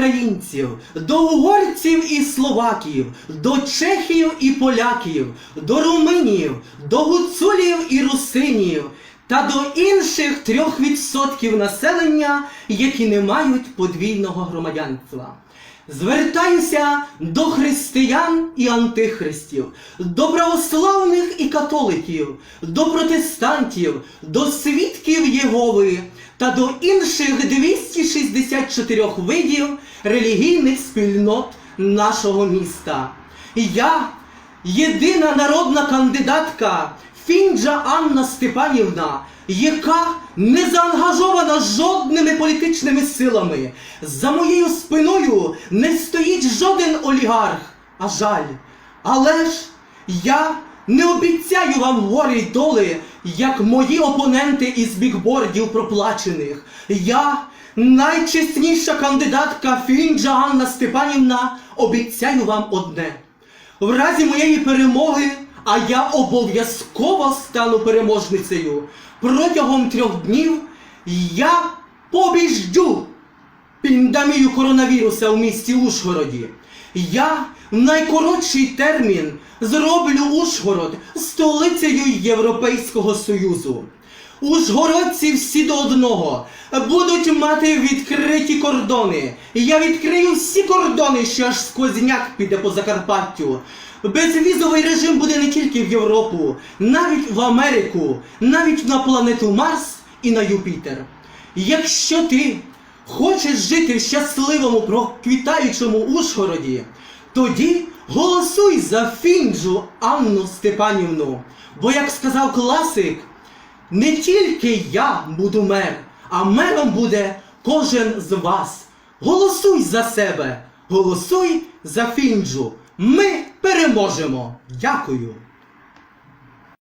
українців, до угорців і словаків, до чехів і поляків, до руминів, до гуцулів і русинів та до інших трьох відсотків населення, які не мають подвійного громадянства. Звертаюся до християн і антихристів, до православних і католиків, до протестантів, до свідків Єгови та до інших 264 видів релігійних спільнот нашого міста. Я, єдина народна кандидатка Фінджа Анна Степанівна, яка не заангажована жодними політичними силами. За моєю спиною не стоїть жоден олігарх, а жаль. Але ж я не обіцяю вам горі й доли, як мої опоненти із бікбордів проплачених. Я найчесніша кандидатка Фінджа Анна Степанівна обіцяю вам одне. В разі моєї перемоги, а я обов'язково стану переможницею, протягом трьох днів я побіжджу пандемію коронавіруса у місті Ужгороді. Я в найкоротший термін зроблю Ужгород столицею Європейського Союзу. Ужгородці всі до одного будуть мати відкриті кордони. Я відкрию всі кордони, що аж сквозняк піде по Закарпаттю. Безвізовий режим буде не тільки в Європу, навіть в Америку, навіть на планету Марс і на Юпітер. Якщо ти хочеш жити в щасливому проквітаючому Ужгороді, тоді голосуй за Фінджу Анну Степанівну. Бо, як сказав класик, не тільки я буду мер, а мером буде кожен з вас. Голосуй за себе, голосуй за Фінджу. Ми переможемо. Дякую.